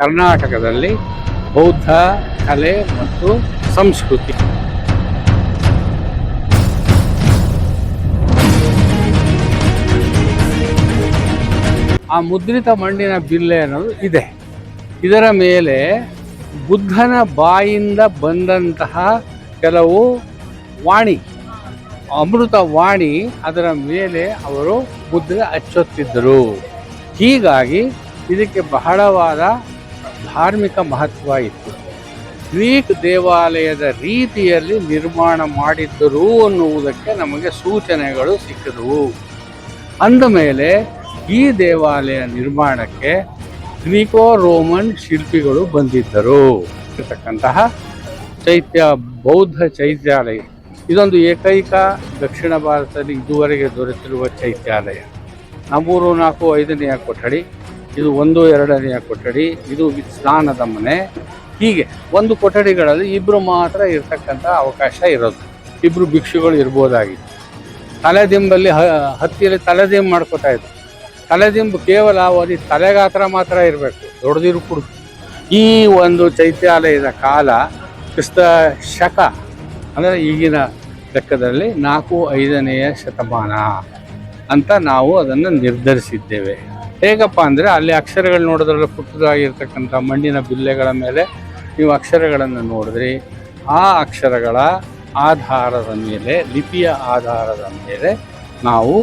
ಕರ್ನಾಟಕದಲ್ಲಿ ಬೌದ್ಧ ಕಲೆ ಮತ್ತು ಸಂಸ್ಕೃತಿ. ಆ ಮುದ್ರಿತ ಮಣ್ಣಿನ ಬಿಲ್ಲೆ ಅನ್ನೋದು ಇದೆ. ಇದರ ಮೇಲೆ ಬುದ್ಧನ ಬಾಯಿಂದ ಬಂದಂತಹ ಕೆಲವು ವಾಣಿ, ಅಮೃತ ವಾಣಿ ಅದರ ಮೇಲೆ ಅವರು ಮುದ್ರೆ ಹಚ್ಚುತ್ತಿದ್ದರು. ಹೀಗಾಗಿ ಇದಕ್ಕೆ ಬಹಳವಾದ ಧಾರ್ಮಿಕ ಮಹತ್ವ ಇತ್ತು. ಗ್ರೀಕ್ ದೇವಾಲಯದ ರೀತಿಯಲ್ಲಿ ನಿರ್ಮಾಣ ಮಾಡಿದ್ದರು ಅನ್ನುವುದಕ್ಕೆ ನಮಗೆ ಸೂಚನೆಗಳು ಸಿಕ್ಕಿದವು. ಅಂದ ಮೇಲೆ ಈ ದೇವಾಲಯ ನಿರ್ಮಾಣಕ್ಕೆ ಗ್ರೀಕೋ ರೋಮನ್ ಶಿಲ್ಪಿಗಳು ಬಂದಿದ್ದರು. ಇರತಕ್ಕಂತಹ ಚೈತ್ಯ, ಬೌದ್ಧ ಚೈತ್ಯಾಲಯ. ಇದೊಂದು ಏಕೈಕ ದಕ್ಷಿಣ ಭಾರತದಲ್ಲಿ ಇದುವರೆಗೆ ದೊರೆತಿರುವ ಚೈತ್ಯಾಲಯ. ನಮ್ಮೂರು ನಾಲ್ಕು ಐದನೆಯ ಕೊಠಡಿ. ಇದು ಒಂದು ಎರಡನೆಯ ಕೊಠಡಿ, ಇದು ಸ್ನಾನದ ಮನೆ. ಹೀಗೆ ಒಂದು ಕೊಠಡಿಗಳಲ್ಲಿ ಇಬ್ಬರು ಮಾತ್ರ ಇರತಕ್ಕಂಥ ಅವಕಾಶ ಇರೋದು. ಇಬ್ಬರು ಭಿಕ್ಷುಗಳು ಇರ್ಬೋದಾಗಿತ್ತು ತಲೆದಿಂಬಲ್ಲಿ ಹ, ಹತ್ತಿಯಲ್ಲಿ ತಲೆದಿಂಬು ಮಾಡ್ಕೋತಾ ಇದ್ರು. ತಲೆದಿಂಬು ಕೇವಲ ಅವಧಿ ತಲೆಗಾತ್ರ ಮಾತ್ರ ಇರಬೇಕು. ದೊಡ್ಡದಿರು ಕುಡು. ಈ ಒಂದು ಚೈತ್ಯಾಲಯದ ಕಾಲ ಕ್ರಿಸ್ತ ಶಕ, ಅಂದರೆ ಈಗಿನ ಲೆಕ್ಕದಲ್ಲಿ ನಾಲ್ಕು ಐದನೆಯ ಶತಮಾನ ಅಂತ ನಾವು ಅದನ್ನು ನಿರ್ಧರಿಸಿದ್ದೇವೆ. ಹೇಗಪ್ಪ ಅಂದರೆ ಅಲ್ಲಿ ಅಕ್ಷರಗಳು ನೋಡಿದ್ರಲ್ಲ ಪುಟ್ಟದಾಗಿರ್ತಕ್ಕಂಥ ಮಣ್ಣಿನ ಬಿಲ್ಲೆಗಳ ಮೇಲೆ ನೀವು ಅಕ್ಷರಗಳನ್ನು ನೋಡಿದ್ರಿ. ಆ ಅಕ್ಷರಗಳ ಆಧಾರದ ಮೇಲೆ, ಲಿಪಿಯ ಆಧಾರದ ಮೇಲೆ ನಾವು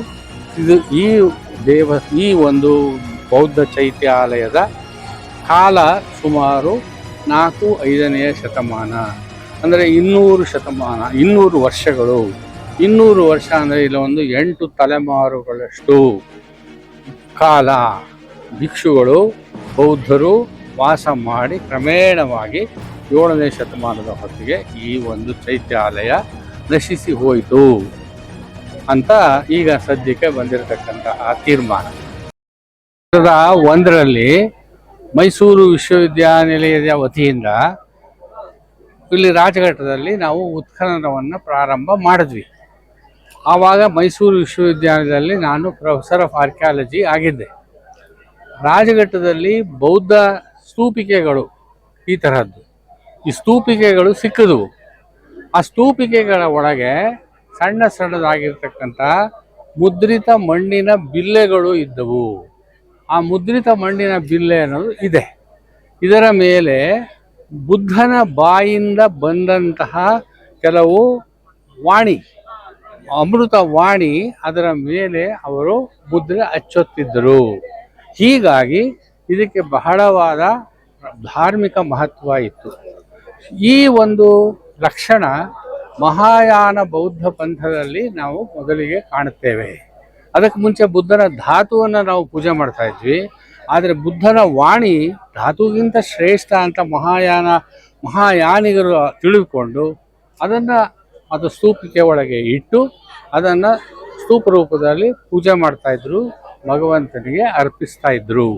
ಇದು ಈ ದೇವ, ಈ ಒಂದು ಬೌದ್ಧ ಚೈತ್ಯಾಲಯದ ಕಾಲ ಸುಮಾರು ನಾಲ್ಕು, ಐದನೆಯ ಶತಮಾನ. ಅಂದರೆ ಇನ್ನೂರು ಶತಮಾನ, ಇನ್ನೂರು ವರ್ಷಗಳು. ಇನ್ನೂರು ವರ್ಷ ಅಂದರೆ ಇಲ್ಲ ಒಂದು ಎಂಟು ತಲೆಮಾರುಗಳಷ್ಟು. ಕಾಲ. ಭಿಕ್ಷುಗಳು, ಬೌದ್ಧರು ವಾಸ ಮಾಡಿ ಕ್ರಮೇಣವಾಗಿ ಏಳನೇ ಶತಮಾನದ ಹೊತ್ತಿಗೆ ಈ ಒಂದು ಚೈತ್ಯಾಲಯ ನಶಿಸಿ ಹೋಯಿತು ಅಂತ ಈಗ ಸದ್ಯಕ್ಕೆ ಬಂದಿರತಕ್ಕಂತಹ ತೀರ್ಮಾನ. ಒಂದರಲ್ಲಿ ಮೈಸೂರು ವಿಶ್ವವಿದ್ಯಾನಿಲಯದ ವತಿಯಿಂದ ಇಲ್ಲಿ ರಾಜಘಟ್ಟದಲ್ಲಿ ನಾವು ಉತ್ಖನನವನ್ನು ಪ್ರಾರಂಭ ಮಾಡಿದ್ವಿ. ಆವಾಗ ಮೈಸೂರು ವಿಶ್ವವಿದ್ಯಾಲಯದಲ್ಲಿ ನಾನು ಪ್ರೊಫೆಸರ್ ಆಫ್ ಆರ್ಕಿಯಾಲಜಿ ಆಗಿದ್ದೆ. ರಾಜಘಟ್ಟದಲ್ಲಿ ಬೌದ್ಧ ಸ್ತೂಪಿಕೆಗಳು ಈ ತರಹದ್ದು. ಈ ಸ್ತೂಪಿಕೆಗಳು ಸಿಕ್ಕಿದವು. ಆ ಸ್ತೂಪಿಕೆಗಳ ಒಳಗೆ ಸಣ್ಣ ಸಣ್ಣದಾಗಿರ್ತಕ್ಕಂಥ ಮುದ್ರಿತ ಮಣ್ಣಿನ ಬಿಲ್ಲೆಗಳು ಇದ್ದವು. ಆ ಮುದ್ರಿತ ಮಣ್ಣಿನ ಬಿಲ್ಲೆ ಅನ್ನೋದು ಇದೆ. ಇದರ ಮೇಲೆ ಬುದ್ಧನ ಬಾಯಿಂದ ಬಂದಂತಹ ಕೆಲವು ವಾಣಿ ಅಮೃತ ವಾಣಿ ಅದರ ಮೇಲೆ ಅವರು ಮುದ್ರೆ ಹಚ್ಚುತ್ತಿದ್ದರು. ಹೀಗಾಗಿ ಇದಕ್ಕೆ ಬಹಳವಾದ ಧಾರ್ಮಿಕ ಮಹತ್ವ ಇತ್ತು. ಈ ಒಂದು ಲಕ್ಷಣ ಮಹಾಯಾನ ಬೌದ್ಧ ಪಂಥದಲ್ಲಿ ನಾವು ಮೊದಲಿಗೆ ಕಾಣುತ್ತೇವೆ. ಅದಕ್ಕೆ ಮುಂಚೆ ಬುದ್ಧನ ಧಾತುವನ್ನು ನಾವು ಪೂಜೆ ಮಾಡ್ತಾ ಇದ್ವಿ. ಆದರೆ ಬುದ್ಧನ ವಾಣಿ ಧಾತುಗಿಂತ ಶ್ರೇಷ್ಠ ಅಂತ ಮಹಾಯಾನ ಮಹಾಯಾನಿಗರು ತಿಳಿದುಕೊಂಡು ಅದನ್ನು ಅದು ಸ್ತೂಪಿಕೆ ಒಳಗೆ ಇಟ್ಟು ಅದನ್ನು ಸ್ತೂಪ ರೂಪದಲ್ಲಿ ಪೂಜೆ ಮಾಡ್ತಾಯಿದ್ರು ಭಗವಂತನಿಗೆ ಅರ್ಪಿಸ್ತಾ ಇದ್ರು.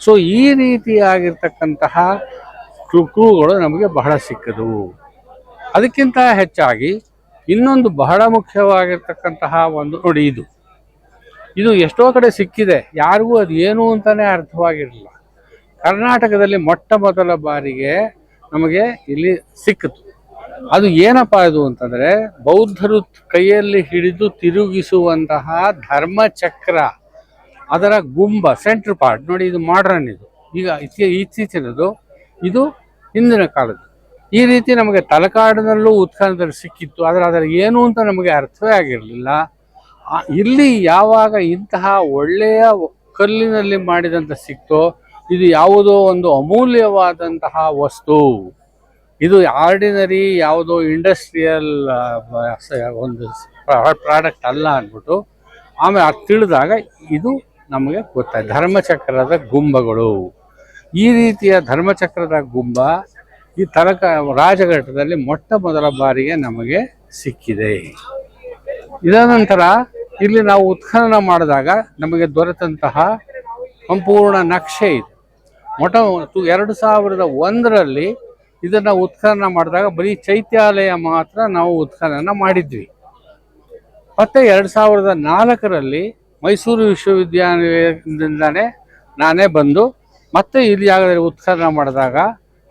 ಸೊ ಈ ರೀತಿಯಾಗಿರ್ತಕ್ಕಂತಹ ಕ್ರೂಗಳು ನಮಗೆ ಬಹಳ ಸಿಕ್ಕದವು ಅದಕ್ಕಿಂತ ಹೆಚ್ಚಾಗಿ ಇನ್ನೊಂದು ಬಹಳ ಮುಖ್ಯವಾಗಿರ್ತಕ್ಕಂತಹ ಒಂದು, ನೋಡಿ ಇದು. ಇದು ಎಷ್ಟೋ ಕಡೆ ಸಿಕ್ಕಿದೆ. ಯಾರಿಗೂ ಅದು ಏನು ಅಂತಲೇ ಅರ್ಥವಾಗಿರಲಿಲ್ಲ ಕರ್ನಾಟಕದಲ್ಲಿ ಮೊಟ್ಟ ಮೊದಲ ಬಾರಿಗೆ ನಮಗೆ ಇಲ್ಲಿ ಸಿಕ್ಕಿತು. ಅದು ಏನಪ್ಪ ಇದು ಅಂತಂದ್ರೆ ಬೌದ್ಧರು ಕೈಯಲ್ಲಿ ಹಿಡಿದು ತಿರುಗಿಸುವಂತಹ ಧರ್ಮಚಕ್ರ, ಅದರ ಗುಂಬ ಸೆಂಟ್ರ್ ಪಾರ್ಟ್ ನೋಡಿ ಇದು ಮಾಡ್ರನ್ ಇದು. ಈಗ ಇತ್ತೀ ಇತ್ತೀಚಿನದು, ಇದು ಹಿಂದಿನ ಕಾಲದ್ದು. ಈ ರೀತಿ ನಮಗೆ ತಲಕಾಡಿನಲ್ಲೂ ಉತ್ಖನದಲ್ಲಿ ಸಿಕ್ಕಿತ್ತು, ಆದರೆ ಅದರ ಏನು ಅಂತ ನಮಗೆ ಅರ್ಥವೇ ಆಗಿರಲಿಲ್ಲ. ಇಲ್ಲಿ ಯಾವಾಗ ಇಂತಹ ಒಳ್ಳೆಯ ಕಲ್ಲಿನಲ್ಲಿ ಮಾಡಿದಂಥ ಸಿಕ್ತೋ, ಇದು ಯಾವುದೋ ಒಂದು ಅಮೂಲ್ಯವಾದಂತಹ ವಸ್ತು. ಇದು ಆರ್ಡಿನರಿ ಯಾವುದೋ ಇಂಡಸ್ಟ್ರಿಯಲ್ ಒಂದು ಪ್ರಾಡಕ್ಟ್ ಅಲ್ಲ ಅಂದ್ಬಿಟ್ಟು, ಆಮೇಲೆ ಅದು ತಿಳಿದಾಗ ಇದು ನಮಗೆ ಗೊತ್ತಾಯ್ತು. ಧರ್ಮಚಕ್ರದ ಗುಂಬಗಳು. ಈ ರೀತಿಯ ಧರ್ಮಚಕ್ರದ ಗುಂಬ ಈ ತರಕ, ರಾಜಘಟ್ಟದಲ್ಲಿ ಮೊಟ್ಟ ಮೊದಲ ಬಾರಿಗೆ ನಮಗೆ ಸಿಕ್ಕಿದೆ. ಇದರ ನಂತರ ಇಲ್ಲಿ ನಾವು ಉತ್ಖನನ ಮಾಡಿದಾಗ ನಮಗೆ ದೊರೆತಂತಹ ಸಂಪೂರ್ಣ ನಕ್ಷೆ ಇದು. ಮೊಟ್ಟ, ಎರಡು ಸಾವಿರದ ಒಂದರಲ್ಲಿ ಇದನ್ನು ಉತ್ಖನನ ಮಾಡಿದಾಗ ಬರೀ ಚೈತ್ಯಾಲಯ ಮಾತ್ರ ನಾವು ಉತ್ಖನನ ಮಾಡಿದ್ವಿ. ಮತ್ತೆ ಎರಡು ಸಾವಿರದ ನಾಲ್ಕರಲ್ಲಿ ಮೈಸೂರು ವಿಶ್ವವಿದ್ಯಾನಿಲಯದಿಂದನೇ ನಾನೇ ಬಂದು ಮತ್ತೆ ಇಲ್ಲಿ ಜಾಗದಲ್ಲಿ ಉತ್ಖನನ ಮಾಡಿದಾಗ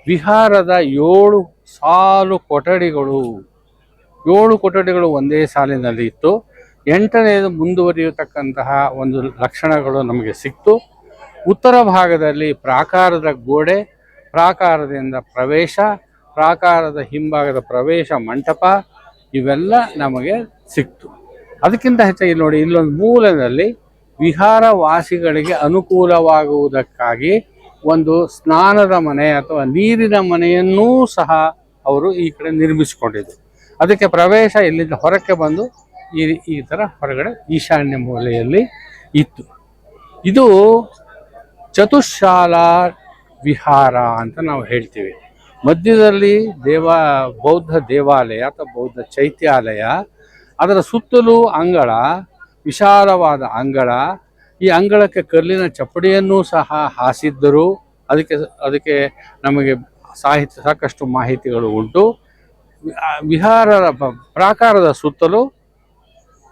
ಬಿಹಾರದ ಏಳು ಸಾಲು ಕೊಠಡಿಗಳು, ಏಳು ಕೊಠಡಿಗಳು ಒಂದೇ ಸಾಲಿನಲ್ಲಿ ಇತ್ತು. ಎಂಟನೆಯದು ಮುಂದುವರಿಯತಕ್ಕಂತಹ ಒಂದು ಲಕ್ಷಣಗಳು ನಮಗೆ ಸಿಕ್ತು. ಉತ್ತರ ಭಾಗದಲ್ಲಿ ಪ್ರಾಕಾರದ ಗೋಡೆ ಪ್ರಾಕಾರದಿಂದ ಪ್ರವೇಶ, ಪ್ರಾಕಾರದ ಹಿಂಭಾಗದ ಪ್ರವೇಶ ಮಂಟಪ, ಇವೆಲ್ಲ ನಮಗೆ ಸಿಕ್ತು. ಅದಕ್ಕಿಂತ ಹೆಚ್ಚಾಗಿ ನೋಡಿ, ಇಲ್ಲೊಂದು ಮೂಲದಲ್ಲಿ ವಿಹಾರ ವಾಸಿಗಳಿಗೆ ಅನುಕೂಲವಾಗುವುದಕ್ಕಾಗಿ ಒಂದು ಸ್ನಾನದ ಮನೆ ಅಥವಾ ನೀರಿನ ಮನೆಯನ್ನೂ ಸಹ ಅವರು ಈ ಕಡೆ ನಿರ್ಮಿಸಿಕೊಂಡಿದ್ರು. ಅದಕ್ಕೆ ಪ್ರವೇಶ ಇಲ್ಲಿಂದ ಹೊರಕ್ಕೆ ಬಂದು ಈ ಈ ಥರ ಹೊರಗಡೆ ಈಶಾನ್ಯ ಮೂಲೆಯಲ್ಲಿ ಇತ್ತು. ಇದು ಚತುಶಾಲಾ ವಿಹಾರ ಅಂತ ನಾವು ಹೇಳ್ತೀವಿ. ಮಧ್ಯದಲ್ಲಿ ದೇವ, ಬೌದ್ಧ ದೇವಾಲಯ ಅಥವಾ ಬೌದ್ಧ ಚೈತ್ಯಾಲಯ, ಅದರ ಸುತ್ತಲೂ ಅಂಗಳ, ವಿಶಾಲವಾದ ಅಂಗಳ. ಈ ಅಂಗಳಕ್ಕೆ ಕಲ್ಲಿನ ಚಪ್ಪಡಿಯನ್ನು ಸಹ ಹಾಸಿದ್ದರು. ಅದಕ್ಕೆ ಅದಕ್ಕೆ ನಮಗೆ ಸಾಹಿತ್ಯ, ಸಾಕಷ್ಟು ಮಾಹಿತಿಗಳು ಉಂಟು. ವಿಹಾರ ವಿಹಾರದ ಪ್ರಾಕಾರದ ಸುತ್ತಲೂ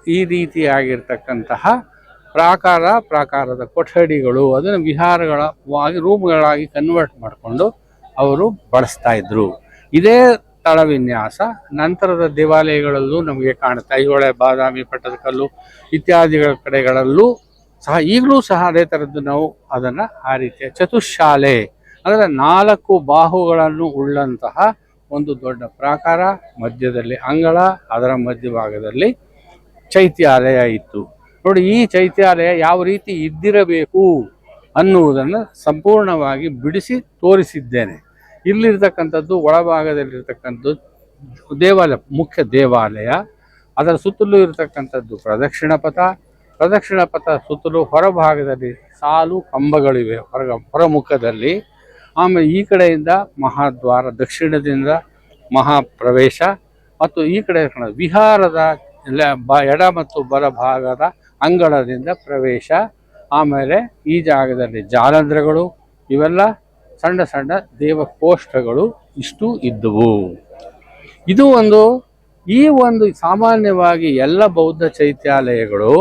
ಈ ರೀತಿಯಾಗಿರ್ತಕ್ಕಂತಹ ಪ್ರಾಕಾರ, ಪ್ರಾಕಾರದ ಕೊಠಡಿಗಳು, ಅದನ್ನು ವಿಹಾರಗಳ ರೂಮ್ಗಳಾಗಿ ಕನ್ವರ್ಟ್ ಮಾಡಿಕೊಂಡು ಅವರು ಬಳಸ್ತಾ ಇದ್ರು. ಇದೇ ತಳವಿನ್ಯಾಸ, ನಂತರದ ದೇವಾಲಯಗಳಲ್ಲೂ ನಮಗೆ ಕಾಣುತ್ತೆ. ಐಹೊಳೆ, ಬಾದಾಮಿ, ಪಟ್ಟದಕಲ್ಲು ಇತ್ಯಾದಿಗಳ ಕಡೆಗಳಲ್ಲೂ ಸಹ, ಈಗಲೂ ಸಹ ಅದೇ ಥರದ್ದು ನಾವು ಅದನ್ನು ಆ ರೀತಿಯ ಚತುಶಾಲೆ, ಅಂದರೆ ನಾಲ್ಕು ಬಾಹುಗಳನ್ನು ಉಳ್ಳಂತಹ ಒಂದು ದೊಡ್ಡ ಪ್ರಾಕಾರ, ಮಧ್ಯದಲ್ಲಿ ಅಂಗಳ, ಅದರ ಮಧ್ಯಭಾಗದಲ್ಲಿ ಚೈತ್ಯಾಲಯ ಇತ್ತು. ನೋಡಿ, ಈ ಚೈತ್ಯಾಲಯ ಯಾವ ರೀತಿ ಇದ್ದಿರಬೇಕು ಅನ್ನುವುದನ್ನು ಸಂಪೂರ್ಣವಾಗಿ ಬಿಡಿಸಿ ತೋರಿಸಿದ್ದೇನೆ. ಇಲ್ಲಿರ್ತಕ್ಕಂಥದ್ದು ಒಳಭಾಗದಲ್ಲಿರ್ತಕ್ಕಂಥದ್ದು ದೇವಾಲಯ, ಮುಖ್ಯ ದೇವಾಲಯ. ಅದರ ಸುತ್ತಲೂ ಇರತಕ್ಕಂಥದ್ದು ಪ್ರದಕ್ಷಿಣ ಪಥ. ಪ್ರದಕ್ಷಿಣ ಪಥ ಸುತ್ತಲೂ ಹೊರಭಾಗದಲ್ಲಿ ಸಾಲು ಕಂಬಗಳಿವೆ ಹೊರ ಹೊರಮುಖದಲ್ಲಿ. ಆಮೇಲೆ ಈ ಕಡೆಯಿಂದ ಮಹಾದ್ವಾರ, ದಕ್ಷಿಣದಿಂದ ಮಹಾಪ್ರವೇಶ. ಮತ್ತು ಈ ಕಡೆ ವಿಹಾರದ ಎಡ ಮತ್ತು ಬಲ ಭಾಗದ ಅಂಗಳದಿಂದ ಪ್ರವೇಶ, ಆಮೇಲೆ ಈ ಜಾಗದಲ್ಲಿ ಜಾಲಂದ್ರಗಳು ಇವೆಲ್ಲ ಸಣ್ಣ ಸಣ್ಣ ದೇವಕೋಷ್ಠಗಳು ಇಷ್ಟು ಇದ್ದವು. ಇದು ಒಂದು, ಈ ಒಂದು ಸಾಮಾನ್ಯವಾಗಿ ಎಲ್ಲ ಬೌದ್ಧ ಚೈತ್ಯಾಲಯಗಳು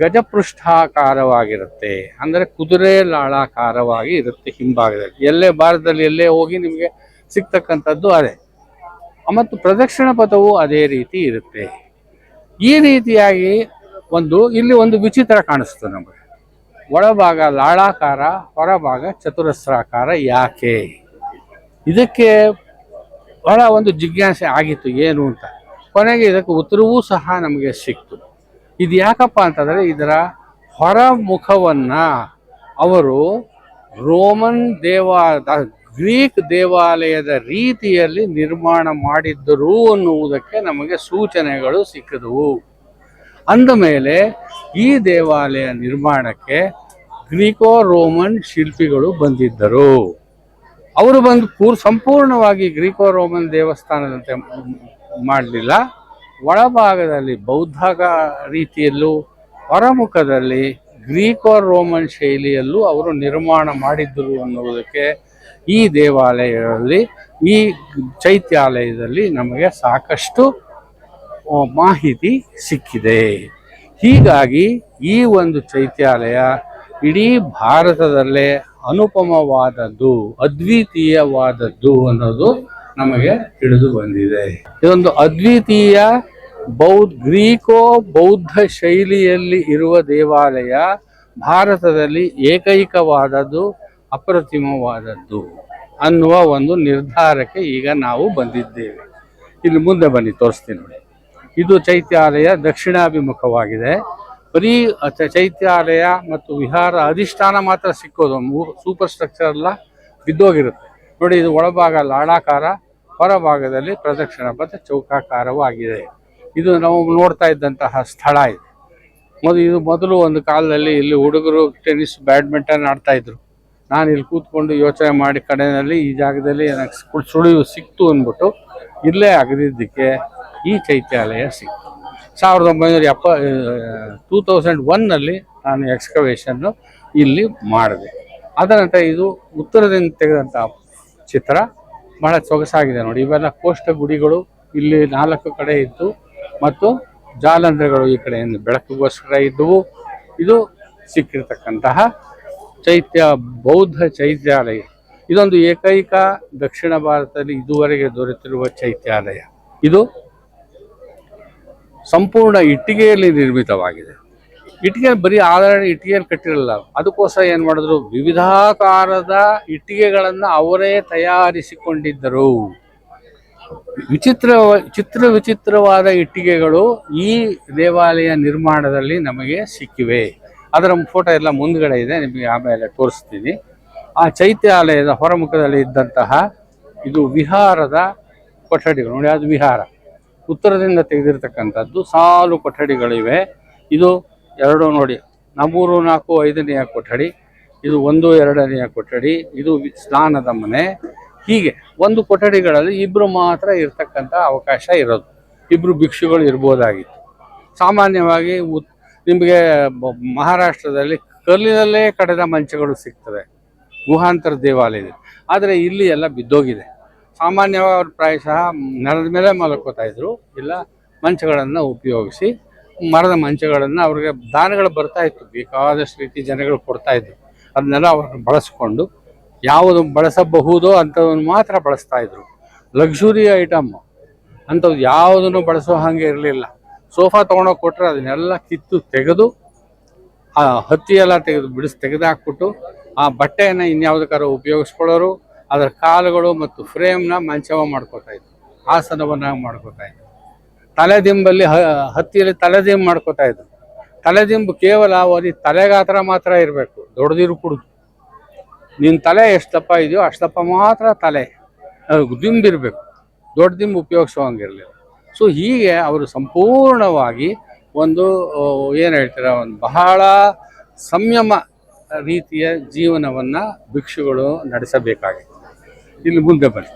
ಗಜಪೃಷ್ಠಾಕಾರವಾಗಿರುತ್ತೆ. ಅಂದರೆ ಕುದುರೆ ಲಾಳಾಕಾರವಾಗಿ ಇರುತ್ತೆ ಹಿಂಭಾಗದಲ್ಲಿ. ಎಲ್ಲೇ ಭಾರತದಲ್ಲಿ ಎಲ್ಲೇ ಹೋಗಿ ನಿಮಗೆ ಸಿಗ್ತಕ್ಕಂಥದ್ದು ಅದೇ. ಮತ್ತು ಪ್ರದಕ್ಷಿಣ ಪಥವು ಅದೇ ರೀತಿ ಇರುತ್ತೆ. ಈ ರೀತಿಯಾಗಿ ಒಂದು, ಇಲ್ಲಿ ಒಂದು ವಿಚಿತ್ರ ಕಾಣಿಸ್ತು ನಮಗೆ. ಒಳಭಾಗ ಲಾಳಾಕಾರ, ಹೊರಭಾಗ ಚತುರಸ್ರಾಕಾರ ಯಾಕೆ? ಇದಕ್ಕೆ ಬಹಳ ಒಂದು ಜಿಜ್ಞಾಸೆ ಆಗಿತ್ತು, ಏನು ಅಂತ. ಕೊನೆಗೆ ಇದಕ್ಕೆ ಉತ್ತರವೂ ಸಹ ನಮಗೆ ಸಿಕ್ತು. ಇದು ಯಾಕಪ್ಪ ಅಂತಂದರೆ ಇದರ ಹೊರ ಮುಖವನ್ನು ಅವರು ರೋಮನ್ ದೇವಾ ಗ್ರೀಕ್ ದೇವಾಲಯದ ರೀತಿಯಲ್ಲಿ ನಿರ್ಮಾಣ ಮಾಡಿದ್ದರು ಅನ್ನುವುದಕ್ಕೆ ನಮಗೆ ಸೂಚನೆಗಳು ಸಿಕ್ಕಿದವು. ಅಂದ ಮೇಲೆ ಈ ದೇವಾಲಯ ನಿರ್ಮಾಣಕ್ಕೆ ಗ್ರೀಕೋ ರೋಮನ್ ಶಿಲ್ಪಿಗಳು ಬಂದಿದ್ದರು. ಅವರು ಬಂದು ಪೂರ್ ಸಂಪೂರ್ಣವಾಗಿ ಗ್ರೀಕೋ ರೋಮನ್ ದೇವಸ್ಥಾನದಂತೆ ಮಾಡಲಿಲ್ಲ. ಒಳಭಾಗದಲ್ಲಿ ಬೌದ್ಧ ರೀತಿಯಲ್ಲೂ ಹೊರಮುಖದಲ್ಲಿ ಗ್ರೀಕೋ ರೋಮನ್ ಶೈಲಿಯಲ್ಲೂ ಅವರು ನಿರ್ಮಾಣ ಮಾಡಿದ್ದರು ಅನ್ನುವುದಕ್ಕೆ ಈ ದೇವಾಲಯಗಳಲ್ಲಿ ಈ ಚೈತ್ಯಾಲಯದಲ್ಲಿ ನಮಗೆ ಸಾಕಷ್ಟು ಮಾಹಿತಿ ಸಿಕ್ಕಿದೆ. ಹೀಗಾಗಿ ಈ ಒಂದು ಚೈತ್ಯಾಲಯ ಇಡೀ ಭಾರತದಲ್ಲೇ ಅನುಪಮವಾದದ್ದು, ಅದ್ವಿತೀಯವಾದದ್ದು ಅನ್ನೋದು ನಮಗೆ ತಿಳಿದು ಬಂದಿದೆ. ಇದೊಂದು ಅದ್ವಿತೀಯ, ಬೌದ್ಧ, ಗ್ರೀಕೋ ಬೌದ್ಧ ಶೈಲಿಯಲ್ಲಿ ಇರುವ ದೇವಾಲಯ ಭಾರತದಲ್ಲಿ ಏಕೈಕವಾದದ್ದು, ಅಪ್ರತಿಮವಾದದ್ದು ಅನ್ನುವ ಒಂದು ನಿರ್ಧಾರಕ್ಕೆ ಈಗ ನಾವು ಬಂದಿದ್ದೇವೆ. ಇಲ್ಲಿ ಮುಂದೆ ಬನ್ನಿ, ತೋರಿಸ್ತೀನಿ ನೋಡಿ. ಇದು ಚೈತ್ಯಾಲಯ ದಕ್ಷಿಣಾಭಿಮುಖವಾಗಿದೆ. ಬರೀ ಚೈತ್ಯಾಲಯ ಮತ್ತು ವಿಹಾರ ಅಧಿಷ್ಠಾನ ಮಾತ್ರ ಸಿಕ್ಕೋದು ಸೂಪರ್ ಸ್ಟ್ರಕ್ಚರ್ ಎಲ್ಲ ಬಿದ್ದೋಗಿರುತ್ತೆ. ನೋಡಿ, ಇದು ಒಳಭಾಗ ಲಾಡಾಕಾರ ಹೊರಭಾಗದಲ್ಲಿ ಪ್ರದಕ್ಷಿಣ ಪಥ ಚೌಕಾಕಾರವಾಗಿದೆ ಇದು ನಾವು ನೋಡ್ತಾ ಇದ್ದಂತಹ ಸ್ಥಳ ಇದು. ಮೊದಲು ಇದು ಮೊದಲು ಒಂದು ಕಾಲದಲ್ಲಿ ಇಲ್ಲಿ ಹುಡುಗರು ಟೆನಿಸ್, ಬ್ಯಾಡ್ಮಿಂಟನ್ ಆಡ್ತಾ ಇದ್ರು. ನಾನು ಇಲ್ಲಿ ಕೂತ್ಕೊಂಡು ಯೋಚನೆ ಮಾಡಿ ಕಡೆಯಲ್ಲಿ ಈ ಜಾಗದಲ್ಲಿ ಏನಕ್ಕೆ ಸುಳಿವು ಸಿಕ್ತು ಅಂದ್ಬಿಟ್ಟು ಇಲ್ಲೇ ಅಗದಿದ್ದಕ್ಕೆ ಈ ಚೈತ್ಯಾಲಯ ಸಿಕ್ತು. ಸಾವಿರದ ಒಂಬೈನೂರ ಎಪ್ಪ ಟೂ ತೌಸಂಡ್ ಒನ್ನಲ್ಲಿ ನಾನು ಎಕ್ಸ್ಕವೇಷನ್ನು ಇಲ್ಲಿ ಮಾಡಿದೆ. ನಂತರ ಇದು ಉತ್ತರದಿಂದ ತೆಗೆದಂಥ ಚಿತ್ರ ಬಹಳ ಸೊಗಸಾಗಿದೆ ನೋಡಿ. ಇವೆಲ್ಲ ಕೋಷ್ಟ ಗುಡಿಗಳು, ಇಲ್ಲಿ ನಾಲ್ಕು ಕಡೆ ಇದ್ದು ಮತ್ತು ಜಾಲಂದ್ರಗಳು ಈ ಕಡೆಯಿಂದ ಬೆಳಕಿಗೋಸ್ಕರ ಇದ್ದವು. ಇದು ಸಿಕ್ಕಿರ್ತಕ್ಕಂತಹ ಚೈತ್ಯ, ಬೌದ್ಧ ಚೈತ್ಯಾಲಯ. ಇದೊಂದು ಏಕೈಕ ದಕ್ಷಿಣ ಭಾರತದಲ್ಲಿ ಇದುವರೆಗೆ ದೊರೆತಿರುವ ಚೈತ್ಯಾಲಯ. ಇದು ಸಂಪೂರ್ಣ ಇಟ್ಟಿಗೆಯಲ್ಲಿ ನಿರ್ಮಿತವಾಗಿದೆ. ಇಟ್ಟಿಗೆ ಬರೀ ಆಧಾರ ಇಟ್ಟಿಗೆಯಲ್ಲಿ ಕಟ್ಟಿರಲ್ಲ, ಅದಕ್ಕೋಸ್ಕರ ಏನು ಮಾಡಿದ್ರು? ವಿವಿಧಾಕಾರದ ಇಟ್ಟಿಗೆಗಳನ್ನು ಅವರೇ ತಯಾರಿಸಿಕೊಂಡಿದ್ದರು. ವಿಚಿತ್ರ ಚಿತ್ರ ವಿಚಿತ್ರವಾದ ಇಟ್ಟಿಗೆಗಳು ಈ ದೇವಾಲಯ ನಿರ್ಮಾಣದಲ್ಲಿ ನಮಗೆ ಸಿಕ್ಕಿವೆ. ಅದರ ಫೋಟೋ ಎಲ್ಲ ಮುಂದ್ಗಡೆ ಇದೆ, ನಿಮಗೆ ಆಮೇಲೆ ತೋರಿಸ್ತೀನಿ. ಆ ಚೈತ್ಯಾಲಯದ ಹೊರಮುಖದಲ್ಲಿ ಇದ್ದಂತಹ ಇದು ವಿಹಾರದ ಕೊಠಡಿಗಳು. ನೋಡಿ ಅದು ವಿಹಾರ? ಉತ್ತರದಿಂದ ತೆಗೆದಿರ್ತಕ್ಕಂಥದ್ದು ಸಾಲು ಕೊಠಡಿಗಳಿವೆ. ಇದು ಎರಡು ನೋಡಿ ಮೂರು ನಾಲ್ಕು ಐದನೆಯ ಕೊಠಡಿ, ಇದು ಒಂದು ಎರಡನೆಯ ಕೊಠಡಿ, ಇದು ಸ್ನಾನದ ಮನೆ. ಹೀಗೆ ಒಂದು ಕೊಠಡಿಗಳಲ್ಲಿ ಇಬ್ಬರು ಮಾತ್ರ ಇರ್ತಕ್ಕಂಥ ಅವಕಾಶ ಇರೋದು. ಇಬ್ಬರು ಭಿಕ್ಷುಗಳು ಇರ್ಬೋದಾಗಿತ್ತು. ಸಾಮಾನ್ಯವಾಗಿ ನಿಮಗೆ ಮಹಾರಾಷ್ಟ್ರದಲ್ಲಿ ಕಲ್ಲಿನಲ್ಲೇ ಕಡೆದ ಮಂಚಗಳು ಸಿಗ್ತವೆ. ಗುಹಾಂತರ ದೇವಾಲಯ ಇದೆ. ಆದರೆ ಇಲ್ಲಿ ಎಲ್ಲ ಬಿದ್ದೋಗಿದೆ. ಸಾಮಾನ್ಯವಾಗಿ ಅವ್ರು ಪ್ರಾಯಶಃ ನೆಲದ ಮೇಲೆ ಮಲ್ಕೋತಾ ಇದ್ರು. ಇಲ್ಲ, ಮಂಚಗಳನ್ನು ಉಪಯೋಗಿಸಿ, ಮರದ ಮಂಚಗಳನ್ನು ಅವ್ರಿಗೆ ದಾನಗಳು ಬರ್ತಾ ಇತ್ತು. ಬೇಕಾದಷ್ಟು ರೀತಿ ಜನಗಳು ಕೊಡ್ತಾ ಇದ್ರು. ಅದನ್ನೆಲ್ಲ ಅವ್ರನ್ನ ಬಳಸ್ಕೊಂಡು ಯಾವುದು ಬಳಸಬಹುದೋ ಅಂಥದನ್ನು ಮಾತ್ರ ಬಳಸ್ತಾ ಇದ್ರು. ಲಕ್ಸುರಿ ಐಟಮ್ ಅಂಥದ್ದು ಯಾವುದನ್ನು ಬಳಸೋ ಹಾಗೆ ಇರಲಿಲ್ಲ. ಸೋಫಾ ತೊಗೊಂಡೋಗಿ ಕೊಟ್ಟರೆ ಅದನ್ನೆಲ್ಲ ಕಿತ್ತು ತೆಗೆದು, ಆ ಹತ್ತಿ ಎಲ್ಲ ತೆಗೆದು ಬಿಡಿಸಿ ತೆಗೆದಾಕ್ಬಿಟ್ಟು ಆ ಬಟ್ಟೆಯನ್ನು ಇನ್ಯಾವುದಕ್ಕಾರ ಉಪಯೋಗಿಸ್ಕೊಳ್ಳೋರು, ಅದರ ಕಾಲುಗಳು ಮತ್ತು ಫ್ರೇಮ್ನ ಮಂಚವ ಮಾಡ್ಕೋತಾ ಇದ್ರು. ಆಸನವನ್ನಾಗಿ ಮಾಡ್ಕೋತಾ ಇದ್ರು. ತಲೆದಿಂಬಲ್ಲಿ ಹ, ಹತ್ತಿಯಲ್ಲಿ ತಲೆದಿಂಬು ಮಾಡ್ಕೋತಾ ಇದ್ರು. ತಲೆದಿಂಬು ಕೇವಲ ಅವಧಿ ತಲೆಗಾತ್ರ ಮಾತ್ರ ಇರಬೇಕು, ದೊಡ್ಡದಿರು ಕುಡ್ದು. ನಿನ್ನ ತಲೆ ಎಷ್ಟು ದಪ್ಪ ಇದೆಯೋ ಅಷ್ಟು ದಪ್ಪ ಮಾತ್ರ ತಲೆ ದಿಂಬಿರಬೇಕು. ದೊಡ್ಡ ದಿಂಬು ಉಪಯೋಗಿಸೋಂಗಿರಲಿಲ್ಲ ಸೊ ಹೀಗೆ ಅವರು ಸಂಪೂರ್ಣವಾಗಿ ಒಂದು ಏನು ಹೇಳ್ತೀರ, ಒಂದು ಬಹಳ ಸಂಯಮ ರೀತಿಯ ಜೀವನವನ್ನು ಭಿಕ್ಷುಗಳು ನಡೆಸಬೇಕಾಗಿತ್ತು. ಇಲ್ಲಿ ಮುಂದೆ ಬನ್ನಿ.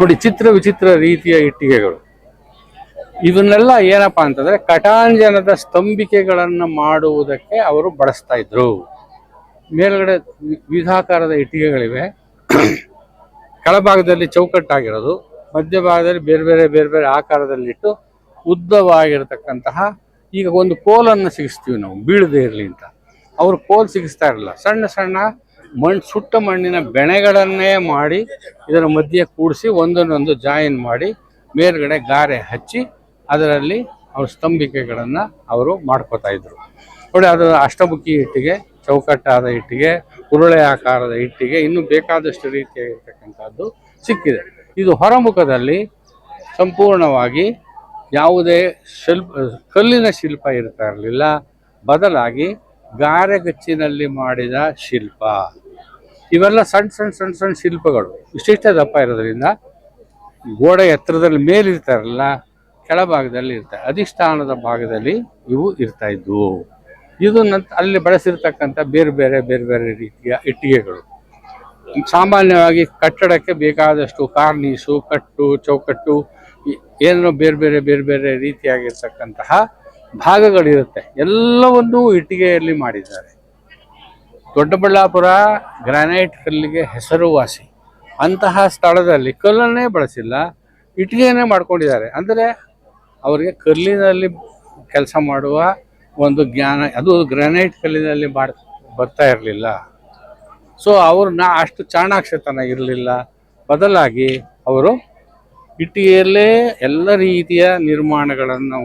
ನೋಡಿ, ಚಿತ್ರ ವಿಚಿತ್ರ ರೀತಿಯ ಇಟ್ಟಿಗೆಗಳು. ಇವನ್ನೆಲ್ಲ ಏನಪ್ಪಾ ಅಂತಂದ್ರೆ ಕಟಾಂಜನದ ಸ್ತಂಭಿಕೆಗಳನ್ನು ಮಾಡುವುದಕ್ಕೆ ಅವರು ಬಳಸ್ತಾ ಇದ್ರು. ಮೇಲ್ಗಡೆ ವಿಧಾಕಾರದ ಇಟ್ಟಿಗೆಗಳಿವೆ. ಕೆಳಭಾಗದಲ್ಲಿ ಚೌಕಟ್ಟಾಗಿರೋದು ಮಧ್ಯಭಾಗದಲ್ಲಿ ಬೇರೆ ಬೇರೆ ಬೇರೆ ಬೇರೆ ಆಕಾರದಲ್ಲಿಟ್ಟು ಉದ್ದವಾಗಿರತಕ್ಕಂತಹ ಈಗ ಒಂದು ಕೋಲನ್ನು ಸಿಗಿಸ್ತೀವಿ ನಾವು, ಬೀಳದೆ ಇರಲಿ ಅಂತ. ಅವರು ಕೋಲ್ ಸಿಗಿಸ್ತಾ ಇರಲಿಲ್ಲ ಸಣ್ಣ ಸಣ್ಣ ಮಣ್ಣು ಸುಟ್ಟ ಮಣ್ಣಿನ ಬೆಣೆಗಳನ್ನೇ ಮಾಡಿ ಇದರ ಮಧ್ಯೆ ಕೂಡಿಸಿ ಒಂದನ್ನೊಂದು ಜಾಯಿನ್ ಮಾಡಿ ಮೇಲ್ಗಡೆ ಗಾರೆ ಹಚ್ಚಿ ಅದರಲ್ಲಿ ಅವ್ರ ಸ್ತಂಭಿಕೆಗಳನ್ನು ಅವರು ಮಾಡ್ಕೋತಾ ಇದ್ರು. ನೋಡಿ, ಅದು ಅಷ್ಟಮುಖಿ ಇಟ್ಟಿಗೆ ಚೌಕಟ್ಟಾದ ಇಟ್ಟಿಗೆ ಉರುಳೆ ಆಕಾರದ ಇಟ್ಟಿಗೆ ಇನ್ನು ಬೇಕಾದಷ್ಟು ರೀತಿಯಾಗಿರ್ತಕ್ಕಂಥದ್ದು ಸಿಕ್ಕಿದೆ. ಇದು ಹೊರಮುಖದಲ್ಲಿ ಸಂಪೂರ್ಣವಾಗಿ ಯಾವುದೇ ಶಿಲ್ಪ, ಕಲ್ಲಿನ ಶಿಲ್ಪ ಇರ್ತಾ ಇರಲಿಲ್ಲ. ಬದಲಾಗಿ ಗಾರೆಗಚ್ಚಿನಲ್ಲಿ ಮಾಡಿದ ಶಿಲ್ಪ. ಇವೆಲ್ಲ ಸಣ್ಣ ಸಣ್ಣ ಸಣ್ಣ ಸಣ್ಣ ಶಿಲ್ಪಗಳು. ಇಷ್ಟಿಷ್ಟೇ ದಪ್ಪ ಇರೋದ್ರಿಂದ ಗೋಡೆ ಎತ್ತರದಲ್ಲಿ ಮೇಲಿರ್ತಾರಲ್ಲ, ಕೆಳಭಾಗದಲ್ಲಿ ಇರ್ತಾರೆ. ಅಧಿಷ್ಠಾನದ ಭಾಗದಲ್ಲಿ ಇವು ಇರ್ತಾ ಇದ್ವು. ಇದು ನಂತ ಅಲ್ಲಿ ಬಳಸಿರ್ತಕ್ಕಂಥ ಬೇರೆ ಬೇರೆ ಬೇರೆ ಬೇರೆ ರೀತಿಯ ಇಟ್ಟಿಗೆಗಳು. ಸಾಮಾನ್ಯವಾಗಿ ಕಟ್ಟಡಕ್ಕೆ ಬೇಕಾದಷ್ಟು ಕಾರ್ನೀಸು, ಕಟ್ಟು, ಚೌಕಟ್ಟು ಏನೋ ಬೇರೆ ಬೇರೆ ಬೇರೆ ಬೇರೆ ರೀತಿಯಾಗಿರ್ತಕ್ಕಂತಹ ಭಾಗಗಳಿರುತ್ತೆ. ಎಲ್ಲವನ್ನೂ ಇಟ್ಟಿಗೆಯಲ್ಲಿ ಮಾಡಿದ್ದಾರೆ. ದೊಡ್ಡಬಳ್ಳಾಪುರ ಗ್ರಾನೈಟ್ ಕಲ್ಲಿಗೆ ಹೆಸರುವಾಸಿ. ಅಂತಹ ಸ್ಥಳದಲ್ಲಿ ಕಲ್ಲನ್ನೇ ಬಳಸಿಲ್ಲ, ಇಟ್ಟಿಗೆಯನ್ನೇ ಮಾಡ್ಕೊಂಡಿದ್ದಾರೆ. ಅಂದರೆ ಅವರಿಗೆ ಕಲ್ಲಿನಲ್ಲಿ ಕೆಲಸ ಮಾಡುವ ಒಂದು ಜ್ಞಾನ, ಅದು ಗ್ರಾನೈಟ್ ಕಲ್ಲಿನಲ್ಲಿ ಮಾಡ್, ಬರ್ತಾ ಇರಲಿಲ್ಲ. ಸೊ ಅವ್ರನ್ನ ಅಷ್ಟು ಚಾಣಾಕ್ಷತನ ಇರಲಿಲ್ಲ. ಬದಲಾಗಿ ಅವರು ಇಟ್ಟಿಗೆಯಲ್ಲೇ ಎಲ್ಲ ರೀತಿಯ ನಿರ್ಮಾಣಗಳನ್ನು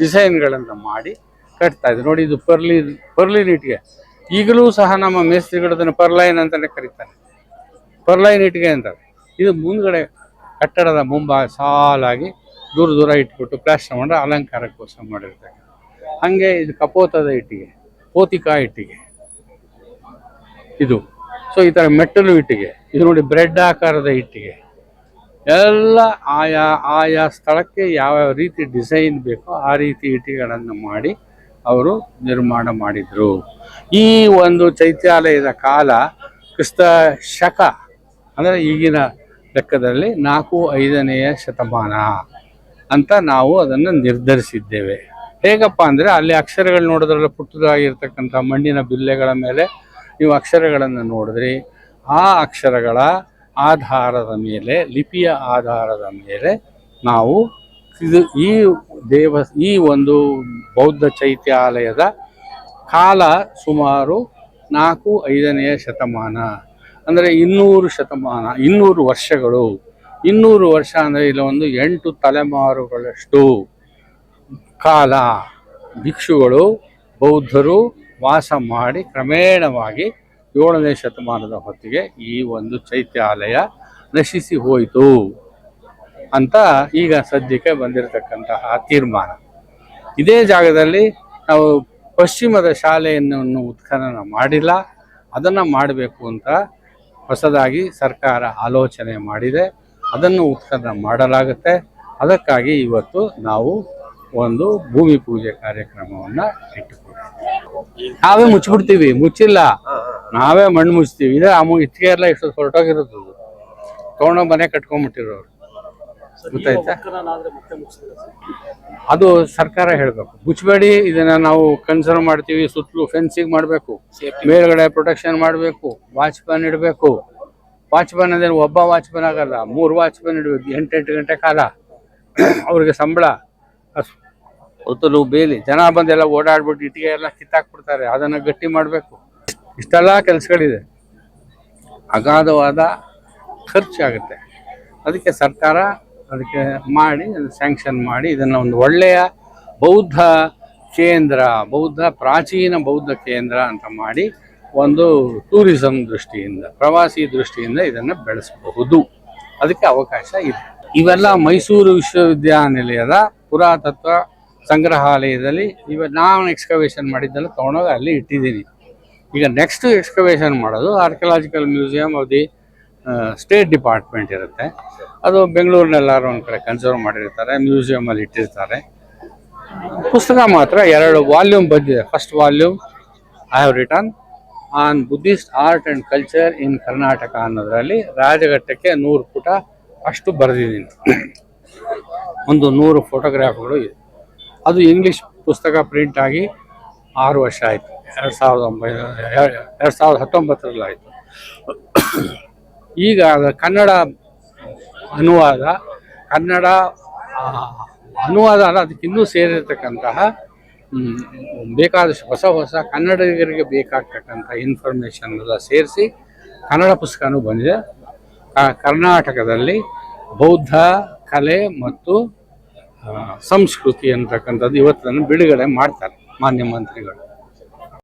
ಡಿಸೈನ್ಗಳನ್ನು ಮಾಡಿ ಕಟ್ತಾ ಇದ್ರು ನೋಡಿ ಇದು ಪರ್ಲಿ, ಪರ್ಲಿನ್ ಇಟ್ಟಿಗೆ. ಈಗಲೂ ಸಹ ನಮ್ಮ ಮೇಸ್ತ್ರಿಗಳು ಪರ್ಲೈನ್ ಅಂತಲೇ ಕರೀತಾರೆ. ಪರ್ಲೈನ್ ಇಟ್ಟಿಗೆ ಅಂತ. ಇದು ಮುಂದ್ಗಡೆ ಕಟ್ಟಡದ ಮುಂಭಾಗ ಸಾಲಾಗಿ ದೂರ ದೂರ ಇಟ್ಬಿಟ್ಟು ಪ್ಲಾಸ್ಟರ್ ಮಾಡಿ ಅಲಂಕಾರಕ್ಕೋಸ್ಕರ ಮಾಡಿರ್ತಾರೆ. ಹಾಗೆ ಇದು ಕಪೋತದ ಇಟ್ಟಿಗೆ, ಪೋತಿಕಾ ಇಟ್ಟಿಗೆ. ಇದು. ಸೊ ಈ ಥರ ಮೆಟ್ಟಲು ಇಟ್ಟಿಗೆ. ಇದು ನೋಡಿ ಬ್ರೆಡ್ ಆಕಾರದ ಇಟ್ಟಿಗೆ. ಎಲ್ಲ ಆಯಾ ಆಯಾ ಸ್ಥಳಕ್ಕೆ ಯಾವ್ಯಾವ ರೀತಿ ಡಿಸೈನ್ ಬೇಕೋ ಆ ರೀತಿ ಇಟ್ಟಿಗೆಗಳನ್ನು ಮಾಡಿ ಅವರು ನಿರ್ಮಾಣ ಮಾಡಿದರು. ಈ ಒಂದು ಚೈತ್ಯಾಲಯದ ಕಾಲ ಕ್ರಿಸ್ತ ಶಕ, ಅಂದರೆ ಈಗಿನ ಲೆಕ್ಕದಲ್ಲಿ ನಾಲ್ಕು ಐದನೆಯ ಶತಮಾನ ಅಂತ ನಾವು ಅದನ್ನು ನಿರ್ಧರಿಸಿದ್ದೇವೆ. ಹೇಗಪ್ಪ ಅಂದರೆ ಅಲ್ಲಿ ಅಕ್ಷರಗಳು ನೋಡಿದ್ರಲ್ಲ ಪುಟ್ಟದಾಗಿರ್ತಕ್ಕಂಥ ಮಣ್ಣಿನ ಬಿಲ್ಲೆಗಳ ಮೇಲೆ ನೀವು ಅಕ್ಷರಗಳನ್ನು ನೋಡಿದ್ರಿ. ಆ ಅಕ್ಷರಗಳ ಆಧಾರದ ಮೇಲೆ, ಲಿಪಿಯ ಆಧಾರದ ಮೇಲೆ ನಾವು ಇದು ಈ ದೇವ, ಈ ಒಂದು ಬೌದ್ಧ ಚೈತ್ಯಾಲಯದ ಕಾಲ ಸುಮಾರು ನಾಲ್ಕು, ಐದನೆಯ ಶತಮಾನ. ಅಂದರೆ ಇನ್ನೂರು ಶತಮಾನ, ಇನ್ನೂರು ವರ್ಷಗಳು. ಇನ್ನೂರು ವರ್ಷ ಅಂದರೆ ಇಲ್ಲ ಒಂದು ಎಂಟು ತಲೆಮಾರುಗಳಷ್ಟು ಕಾಲ ಭಿಕ್ಷುಗಳು, ಬೌದ್ಧರು ವಾಸ ಮಾಡಿ ಕ್ರಮೇಣವಾಗಿ ಏಳನೇ ಶತಮಾನದ ಹೊತ್ತಿಗೆ ಈ ಒಂದು ಚೈತ್ಯಾಲಯ ನಶಿಸಿ ಹೋಯಿತು ಅಂತ ಈಗ ಸದ್ಯಕ್ಕೆ ಬಂದಿರತಕ್ಕಂತಹ ತೀರ್ಮಾನ. ಇದೇ ಜಾಗದಲ್ಲಿ ನಾವು ಪಶ್ಚಿಮದ ಶಾಲೆಯನ್ನು ಉತ್ಖನನ ಮಾಡಿಲ್ಲ, ಅದನ್ನು ಮಾಡಬೇಕು ಅಂತ ಹೊಸದಾಗಿ ಸರ್ಕಾರ ಆಲೋಚನೆ ಮಾಡಿದೆ. ಅದನ್ನು ಉತ್ಖನನ ಮಾಡಲಾಗುತ್ತೆ. ಅದಕ್ಕಾಗಿ ಇವತ್ತು ನಾವು ಒಂದು ಭೂಮಿ ಪೂಜೆ ಕಾರ್ಯಕ್ರಮವನ್ನ ಇಟ್ಟುಕೊಂಡು ನಾವೇ ಮುಚ್ಚಿಬಿಡ್ತೀವಿ ಮುಚ್ಚಿಲ್ಲ. ನಾವೇ ಮಣ್ಣು ಮುಚ್ತೀವಿ. ಇದೇ ಆ ಇಟ್ಟಿಗೆ ಎಲ್ಲ ಇಷ್ಟು ಹೊರಟೋಗಿರೋದು. ತೊಗೊಂಡೋಗಿ ಮನೆ ಕಟ್ಕೊಂಡ್ಬಿಟ್ಟಿರೋರು ಗೊತ್ತಾಯ್ತಾ? ಅದು ಸರ್ಕಾರ ಹೇಳಬೇಕು. ಮುಚ್ಚಬೇಡಿ ಇದನ್ನ ನಾವು ಕನ್ಸರ್ವ್ ಮಾಡ್ತೀವಿ ಸುತ್ತಲೂ ಫೆನ್ಸಿಂಗ್ ಮಾಡಬೇಕು. ಮೇಲ್ಗಡೆ ಪ್ರೊಟೆಕ್ಷನ್ ಮಾಡಬೇಕು ವಾಚ್ಮ್ಯಾನ್ ಇಡಬೇಕು. ವಾಚ್ಮ್ಯಾನ್ ಅಂದ್ರೆ ಒಬ್ಬ ವಾಚ್ಮ್ಯಾನ್ ಆಗಲ್ಲ ಮೂರು ವಾಚ್ಮ್ಯಾನ್ ಇಡಬೇಕು ಎಂಟೆಂಟು ಗಂಟೆ ಕಾಲ. ಅವ್ರಿಗೆ ಸಂಬಳ ಹೊತ್ತಲು ಬೇಲಿ, ಜನ ಬಂದೆಲ್ಲ ಓಡಾಡ್ಬಿಟ್ಟು ಇಟ್ಟಿಗೆ ಎಲ್ಲ ಕಿತ್ತಾಕ್ಬಿಡ್ತಾರೆ. ಅದನ್ನ ಗಟ್ಟಿ ಮಾಡಬೇಕು. ಇಷ್ಟೆಲ್ಲ ಕೆಲಸಗಳಿದೆ. ಅಗಾಧವಾದ ಖರ್ಚಾಗುತ್ತೆ ಅದಕ್ಕೆ ಸರ್ಕಾರ ಅದಕ್ಕೆ ಮಾಡಿ ಸ್ಯಾಂಕ್ಷನ್ ಮಾಡಿ, ಇದನ್ನು ಒಂದು ಒಳ್ಳೆಯ ಬೌದ್ಧ ಕೇಂದ್ರ, ಬೌದ್ಧ, ಪ್ರಾಚೀನ ಬೌದ್ಧ ಕೇಂದ್ರ ಅಂತ ಮಾಡಿ ಒಂದು ಟೂರಿಸಂ ದೃಷ್ಟಿಯಿಂದ, ಪ್ರವಾಸಿ ದೃಷ್ಟಿಯಿಂದ ಇದನ್ನು ಬೆಳೆಸಬಹುದು. ಅದಕ್ಕೆ ಅವಕಾಶ ಇದೆ. ಇವೆಲ್ಲ ಮೈಸೂರು ವಿಶ್ವವಿದ್ಯಾನಿಲಯದ ಪುರಾತತ್ವ ಸಂಗ್ರಹಾಲಯದಲ್ಲಿ ಇವ ನಾನು ಎಕ್ಸ್ಕವೇಷನ್ ಮಾಡಿದ್ದೆಲ್ಲ ತೊಗೊಂಡೋಗಿ ಅಲ್ಲಿ ಇಟ್ಟಿದ್ದೀನಿ. ಈಗ ನೆಕ್ಸ್ಟ್ ಎಕ್ಸ್ಕವೇಷನ್ ಮಾಡೋದು archaeological museum of the state department ಇರುತ್ತೆ. ಅದು ಬೆಂಗಳೂರಿನೆಲ್ಲರೂ ಒಂದು ಕಡೆ ಕನ್ಸರ್ವ್ ಮಾಡಿರ್ತಾರೆ ಮ್ಯೂಸಿಯಮಲ್ಲಿ ಇಟ್ಟಿರ್ತಾರೆ. ಪುಸ್ತಕ ಮಾತ್ರ ಎರಡು ವಾಲ್ಯೂಮ್ ಬಂದಿದೆ. First volume I have written on Buddhist art and culture in Karnataka ಅನ್ನೋದರಲ್ಲಿ ರಾಜಘಟ್ಟಕ್ಕೆ ನೂರು ಪುಟ ಅಷ್ಟು ಬರೆದಿದ್ದೀನಿ. ಒಂದು ನೂರು ಫೋಟೋಗ್ರಾಫ್ಗಳು ಇದೆ ಅದು ಇಂಗ್ಲೀಷ್ ಪುಸ್ತಕ ಪ್ರಿಂಟ್ ಆಗಿ ಆರು ವರ್ಷ ಆಯಿತು. ಎರಡು ಸಾವಿರದ ಒಂಬೈನೂರ ಎರಡು ಸಾವಿರದ ಹತ್ತೊಂಬತ್ತರಲ್ಲಿ ಆಯಿತು. ಈಗ ಕನ್ನಡ ಅನುವಾದ ಕನ್ನಡ ಅನುವಾದ ಅಲ್ಲ, ಅದಕ್ಕೆ ಇನ್ನೂ ಸೇರಿರ್ತಕ್ಕಂತಹ ಬೇಕಾದಷ್ಟು ಹೊಸ ಹೊಸ ಕನ್ನಡಿಗರಿಗೆ ಬೇಕಾಗ್ತಕ್ಕಂಥ ಇನ್ಫಾರ್ಮೇಷನ್ ಎಲ್ಲ ಸೇರಿಸಿ ಕನ್ನಡ ಪುಸ್ತಕನೂ ಬಂದಿದೆ. ಕರ್ನಾಟಕದಲ್ಲಿ ಬೌದ್ಧ ಕಲೆ ಮತ್ತು ಸಂಸ್ಕೃತಿ ಅಂತಕ್ಕಂಥದ್ದು ಇವತ್ತನ್ನು ಬಿಡುಗಡೆ ಮಾಡ್ತಾರೆ ಮಾನ್ಯ ಮಂತ್ರಿಗಳು.